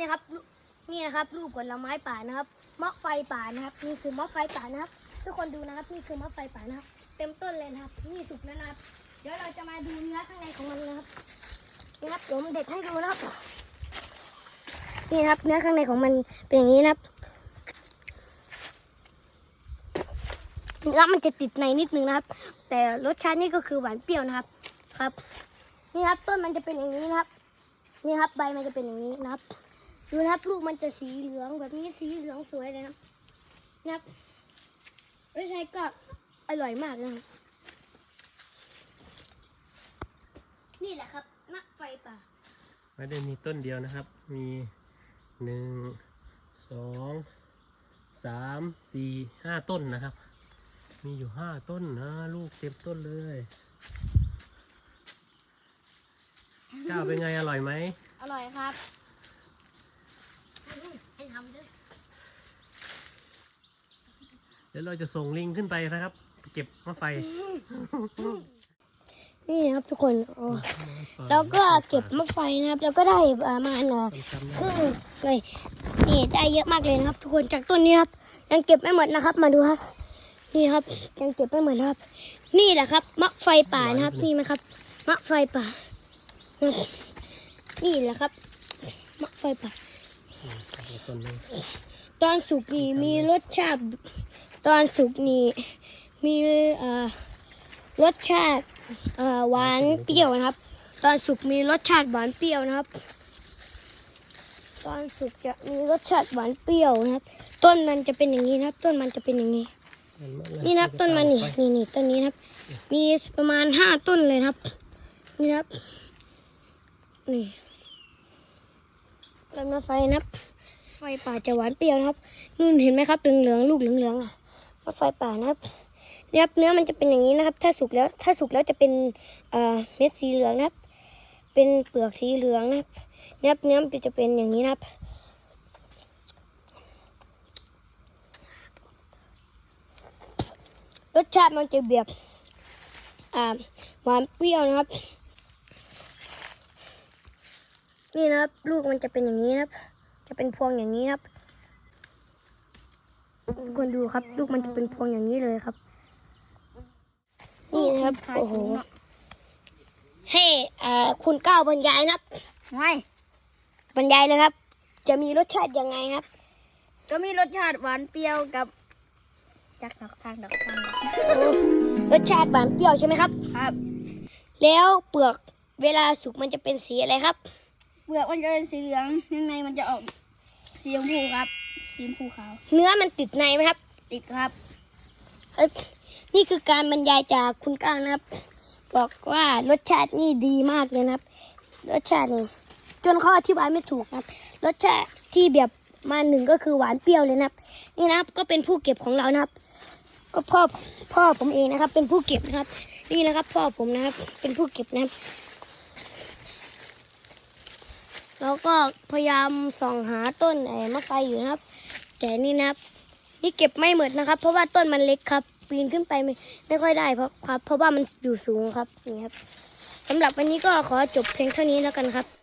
นี่ครับนี่นะครับรูปผลไม้ป่านะครับมะไฟป่านะครับ นี่คือมะไฟป่านะครับ ทุกคนดูนะครับนี่คือมะไฟป่านะครับ เต็มต้นเลยนะครับ นี่สุกแล้วนะครับ เดี๋ยวเราจะมาดูเนื้อข้างในของมันนะครับนี่ครับผมเด็ดให้ดูนะครับนี่ครับเนื้อข้างในของมันเป็นอย่างนี้นะครับเนื้อมันจะติดในนิดนึงนะครับ แต่รสชาตินี่ก็คือหวานเปรี้ยวนะครับครับ นี่ครับต้นมันจะเป็นอย่างนี้นะครับ นี่ครับใบมันจะเป็นอย่างนี้นะครับ ดูนะครับลูกมันจะสีเหลืองแบบนี้สีเหลืองสวยเลยนะครับนะครับไม่ใช่ก็อร่อยมากนะครับนี่แหละครับมะไฟป่าไม่ได้มีต้นเดียวนะครับ มีหนึ่งสองสามสี่ห้าต้นนะครับ มีอยู่ห้าต้นนะ ลูกเต็มต้นเลยเจ้าเป็นไงอร่อยไหมอร่อยครับให้ ทำด้วยเดี๋ยวเราจะส่งลิงขึ้นไปนะครับ เก็บมะไฟ นี่นะครับทุกคนโอ้แล้วก็เก็บมะไฟนะครับ แล้วก็ได้ประมาณเอ่อจำคได้รึ่งเลยนี่ได้เยอะมากเลยนะครับ ทุกคนจากต้นนี้ครับ ยังเก็บไม่หมดนะครับ มาดูครับนี่ครับ ยังเก็บไม่หมดนะครับ นี่แหละครับมะไฟป่านะครับ นี่ไหมครับมะไฟป่านะครับนี่แหละครับมะไฟป่า ต้นนึงตอนสุกนี่มีรสชาติตอนสุกนี่มีเอ่อรสชาติเอ่อหวานเปรี้ยวนะครับ ตอนสุกมีรสชาติหวานเปรี้ยวนะครับ ตอนสุกจะมีรสชาติหวานเปรี้ยวนะครับ ต้นมันจะเป็นอย่างนี้นะครับ ต้นมันจะเป็นอย่างนี้ นี่นะครับต้นมันนี่นี่นี่ต้นนี้นะครับ มีประมาณห้าต้นเลยนะครับ นี่นะครับนี่ต้นมะไฟนะครับ ไฟป่าจะหวานเปรี้ยวนะครับนู่นเห็นไหมครับเหลืองๆลูกเหลืองๆอะมะไฟป่านะครับเนี่ยครับเนื้อมันจะเป็นอย่างนี้นะครับ ถ้าสุกแล้วถ้าสุกแล้วจะเป็นเม็ดสีเหลืองนะครับ เป็นเปลือกสีเหลืองนะครับเนี่ยครับเนื้อมันจะเป็นอย่างนี้นะครับรสชาติมันจะแบบหวานเปรี้ยวนะครับ นี่นะครับ ลูกมันจะเป็นอย่างนี้นะครับ จะเป็นพวงอย่างนี้นะครับทุกคนดูครับ ลูกมันจะเป็นพวงอย่างนี้เลยครับ นี่นะครับโอ้โหให้อ่าคุณก้าวบรรยายนะครับไม่บรรยายเลยครับ จะมีรสชาติยังไงครับ ก็มีรสชาติหวานเปรี้ยวกับจากดอกทางดอกทางดอกโอ้รสชาติหวานเปรี้ยวใช่ไหมครับ ครับ แล้วเปลือกเวลาสุกมันจะเป็นสีอะไรครับ เปลือกมันจะเป็นสีเหลืองข้างในมันจะออก สีชมพูครับ สีชมพูขาว เนื้อมันติดในไหมครับ ติดครับเอ้ยนี่คือการบรรยายจากคุณก้างนะครับ บอกว่ารสชาตินี่ดีมากเลยนะครับ รสชาตินี่จนเขาอธิบายไม่ถูกนะครับ รสชาติที่แบบมาหนึ่งก็คือหวานเปรี้ยวเลยนะครับ นี่นะครับก็เป็นผู้เก็บของเรานะครับ ก็พ่อพ่อผมเองนะครับ เป็นผู้เก็บนะครับ นี่นะครับ พ่อผมนะครับ เป็นผู้เก็บนะครับ แล้วก็พยายามส่องหาต้นไอ้มะไฟอยู่นะครับ แต่นี่นะครับ นี่เก็บไม่หมดนะครับ เพราะว่าต้นมันเล็กครับ ปีนขึ้นไปไม่ไม่ค่อยได้เพราะครับ เพราะว่ามันอยู่สูงครับนี่ครับสำหรับวันนี้ก็ขอจบเพียงเท่านี้แล้วกันครับ